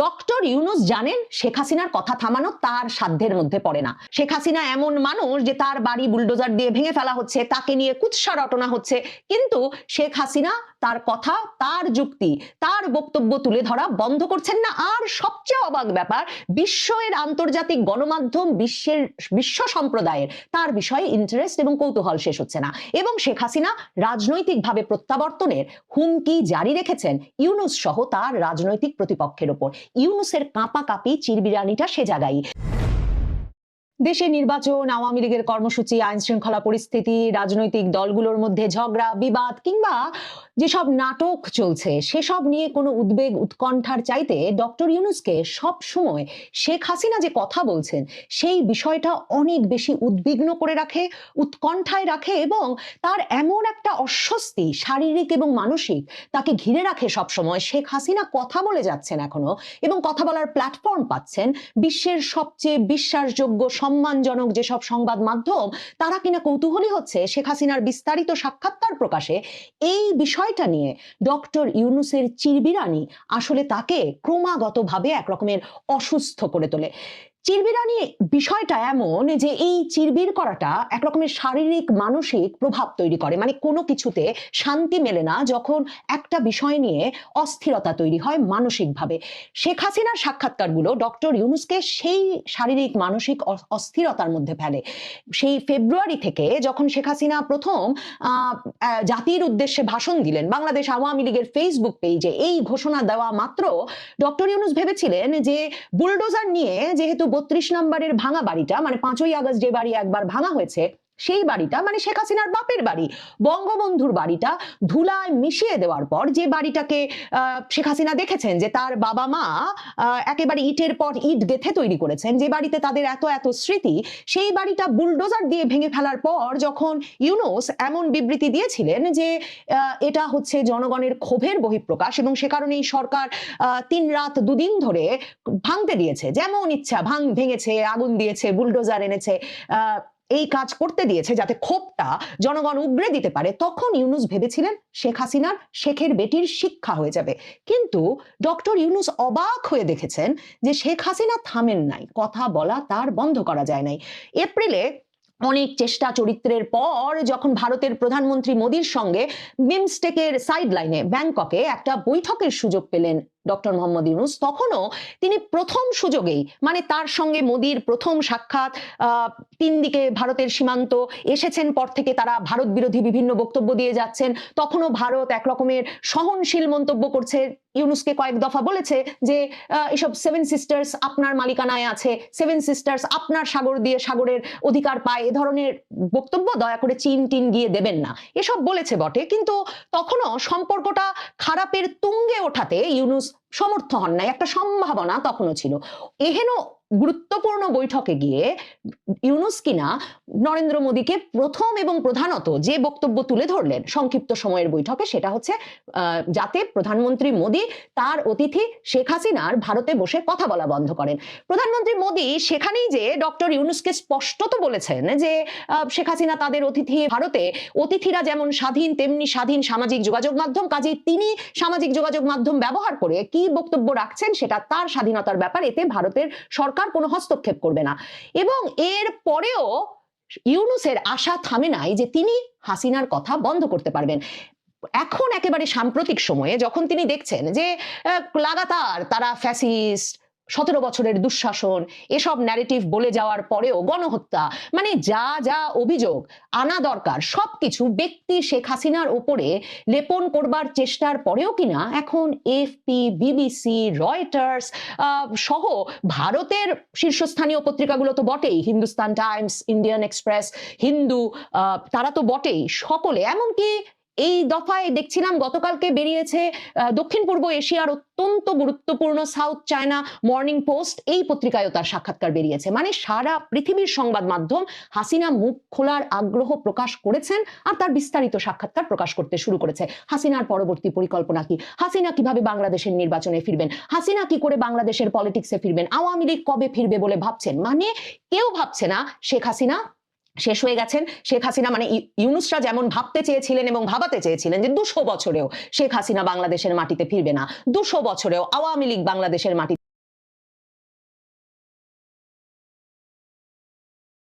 Doctor Yunus জানেন শেখ হাসিনার কথা থামানো তার সাধ্যের মধ্যে পড়ে না। শেখ হাসিনা এমন মানুষ যে তার বাড়ি বুলডোজার দিয়ে ভেঙে ফেলা হচ্ছে, তাকে নিয়ে কুৎসা রটনা হচ্ছে। কিন্তু শেখ হাসিনা তার কথা, তার যুক্তি, তার বক্তব্য তুলে ধরা বন্ধ করছেন না। আর সবচেয়ে অবাক ব্যাপার বিশ্বের আন্তর্জাতিক গণমাধ্যম বিশ্বের, বিশ্ব সম্প্রদায়ের, তার বিষয়ে ইন্টারেস্ট এবং কৌতূহল শেষ হচ্ছে না। এবং শেখ হাসিনা রাজনৈতিকভাবে প্রত্যাবর্তনের হুমকি জারি রেখেছেন ইউনুস সহ তার রাজনৈতিক প্রতিপক্ষের ওপর। ইউনুসের কাঁপা কাঁপি চিরবিরানিটা সে জায়গায়। দেশে নির্বাচন, আওয়ামী লীগের কর্মসূচি আইন শৃঙ্খলা পরিস্থিতি, রাজনৈতিক দলগুলোর মধ্যে ঝগড়া, বিবাদ কিংবা যেসব নাটক চলছে, সেসব নিয়ে কোনো উদ্বেগ, উৎকণ্ঠার চাইতে ডক্টর ইউনুসকে সব সময় শেখ হাসিনা যে কথা বলছেন, সেই বিষয়টা অনেক বেশি উদ্বিগ্ন করে রাখে, উৎকণ্ঠায় রাখে এবং তার এমন একটা অস্বস্তি শারীরিক এবং মানসিক তাকে ঘিরে রাখে সব সময়। শেখ হাসিনা কথা বলে যাচ্ছেন এখনও এবং কথা বলার প্ল্যাটফর্ম পাচ্ছেন বিশ্বের সবচেয়ে বিশ্বাসযোগ্য সম্মানজনক যেসব সংবাদ মাধ্যম, তারা কিনা কৌতূহলী হচ্ছে, শেখ হাসিনার বিস্তারিত সাক্ষাৎকার প্রকাশে, এই বিষয়টা নিয়ে ডক্টর ইউনুসের চিরবিরানি আসলে তাকে ক্রমাগতভাবে একরকমের অসুস্থ করে তোলে। চিরবিরানি বিষয়টা এমন যে এই চিরবির করাটা একরকমের শারীরিক, মানসিক প্রভাব তৈরি করে। মানে কোনো কিছুতে শান্তি মেলে না যখন একটা বিষয় নিয়ে অস্থিরতা তৈরি হয় মানসিকভাবে। শেখ হাসিনার সাক্ষাৎকারগুলো ডক্টর ইউনুসকে সেই শারীরিক, মানসিক অস্থিরতার মধ্যে ফেলে। সেই ফেব্রুয়ারি থেকে যখন শেখ হাসিনা প্রথম জাতির উদ্দেশ্যে ভাষণ দিলেন, বাংলাদেশ আওয়ামী লীগের ফেসবুক পেজে এই ঘোষণা দেওয়া মাত্র, ডক্টর ইউনুস ভেবেছিলেন যে, বুলডোজার নিয়ে যেহেতু বত্রিশ নম্বরের ভাঙা বাড়িটা মানে পাঁচই আগস্ট যে বাড়ি একবার ভাঙা হয়েছে সেই বাড়িটা মানে শেখ হাসিনার বাপের বাড়ি। বঙ্গবন্ধুর বাড়িটা ধুলায় মিশিয়ে দেওয়ার পর যে বাড়িটাকে শেখ হাসিনা দেখেছেন যে তার বাবা মা একেবারে ইটের পর ইট গেথে তৈরি করেছেন, যে বাড়িতে তাদের এত এত স্মৃতি, সেই বাড়িটা বুলডোজার দিয়ে ভেঙে ফেলার পর যখন ইউনুস এমন বিবৃতি দিয়েছিলেন যে এটা হচ্ছে জনগণের ক্ষোভের বহিঃপ্রকাশ এবং সে কারণেই সরকার তিন রাত দুদিন ধরে ভাঙতে দিয়েছে। যেমন ইচ্ছা, ভাঙ, ভেঙেছে, আগুন দিয়েছে, বুলডোজার এনেছে এই কাজ করতে দিয়েছে যাতে ক্ষোভটা জনগণ উগড়ে দিতে পারে। তখন ইউনুস ভেবেছিলেন শেখ হাসিনার শেখের বেটির শিক্ষা হয়ে যাবে। কিন্তু ডক্টর ইউনুস অবাক হয়ে দেখেছেন যে শেখ হাসিনা থামেন নাই, কথা বলা তার বন্ধ করা যায় নাই। এপ্রিলে অনেক চেষ্টা চরিত্রের পর যখন ভারতের প্রধানমন্ত্রী মোদীর সঙ্গে বিমস্টেকের সাইড লাইনে ব্যাংককে একটা বৈঠকের সুযোগ পেলেন ডক্টর মোহাম্মদ ইউনুস, তখনও তিনি প্রথম সুযোগেই মানে তার সঙ্গে মোদীর প্রথম সাক্ষাৎ তিন দিকে ভারতের সীমান্ত, এসেছেন পর থেকে তারা ভারত বিরোধী বিভিন্ন বক্তব্য দিয়ে যাচ্ছেন, তখনও ভারত এক রকমের সহনশীল মন্তব্য করছে। ইউনুসকে কয়েক দফা বলেছে যে এসব সেভেন সিস্টার্স আপনার মালিকানায় আছে সেভেন সিস্টার্স আপনার সাগর দিয়ে সাগরের অধিকার পায়, এ ধরনের বক্তব্য দয়া করে চীন টিন গিয়ে দেবেন না। এসব বলেছে বটে, কিন্তু তখনও সম্পর্কটা খারাপের তুঙ্গে ওঠাতে ইউনুস সমর্থ হন নাই একটা সম্ভাবনা তখনও ছিল। এহেন গুরুত্বপূর্ণ বৈঠকে গিয়ে ইউনুস কিনা নরেন্দ্র মোদীকে প্রথম এবং প্রধানত যে বক্তব্য তুলে ধরলেন সংক্ষিপ্ত সময়ের বৈঠকে সেটা হচ্ছে যাতে প্রধানমন্ত্রী মোদী তার অতিথি শেখ হাসিনার ভারতে বসে কথা বলা বন্ধ করেন। প্রধানমন্ত্রী মোদী সেখানেই যে ডক্টর ইউনুসকে স্পষ্টত বলেছেন যে শেখ হাসিনা তাদের অতিথি ভারতে, অতিথিরা যেমন স্বাধীন, তেমনি স্বাধীন সামাজিক যোগাযোগ মাধ্যম, কাজে তিনি সামাজিক যোগাযোগ মাধ্যম ব্যবহার করে কি বক্তব্য রাখছেন সেটা তার স্বাধীনতার ব্যাপার, এতে ভারতের সরকার কোনো হস্তক্ষেপ করবে না। এবং এর পরেও ইউনুসের আশা থামে নাই যে তিনি হাসিনার কথা বন্ধ করতে পারবেন। এখন একেবারে সাম্প্রতিক সময়ে যখন তিনি দেখছেন যে লাগাতার তারা ফ্যাসিস্ট সতেরো বছরের দুঃশাসন, এসব ন্যারেটিভ বলে যাওয়ার পরেও গণহত্যা মানে যা যা অভিযোগ, আনা দরকার, সবকিছু ব্যক্তি শেখ হাসিনার ওপরে লেপন করবার চেষ্টার পরেও কিনা এখন এফপি বিবিসি রয়টার্স সহ ভারতের শীর্ষস্থানীয় পত্রিকাগুলো তো বটেই Hindustan Times Indian Express Hindu তারা তো বটেই, সকলে, এমনকি এই দফায় দেখছিলাম গতকালকে বেরিয়েছে দক্ষিণ পূর্ব এশিয়ার অত্যন্ত গুরুত্বপূর্ণ সাউথ চায়না মর্নিং পোস্ট। এই পত্রিকায়ও তার সাক্ষাৎকার বেরিয়েছে। মানে সারা পৃথিবীর সংবাদ মাধ্যম হাসিনা মুখ খোলার আগ্রহ প্রকাশ করেছেন আর তার বিস্তারিত সাক্ষাৎকার প্রকাশ করতে শুরু করেছে। হাসিনার পরবর্তী পরিকল্পনা কি? হাসিনা কীভাবে বাংলাদেশের নির্বাচনে ফিরবেন? হাসিনা কি করে বাংলাদেশের পলিটিক্সে ফিরবেন? আওয়ামী লীগ কবে ফিরবে বলে ভাবছেন? মানে কেউ ভাবছে না শেখ হাসিনা শেষ হয়ে গেছেন শেখ হাসিনা। মানে ইউনুসরা যেমন ভাবতে চেয়েছিলেন এবং ভাবাতে চেয়েছিলেন যে দুশো বছরেও শেখ হাসিনা বাংলাদেশের মাটিতে ফিরবে না, দুশো বছরেও আওয়ামী লীগ বাংলাদেশের মাটিতে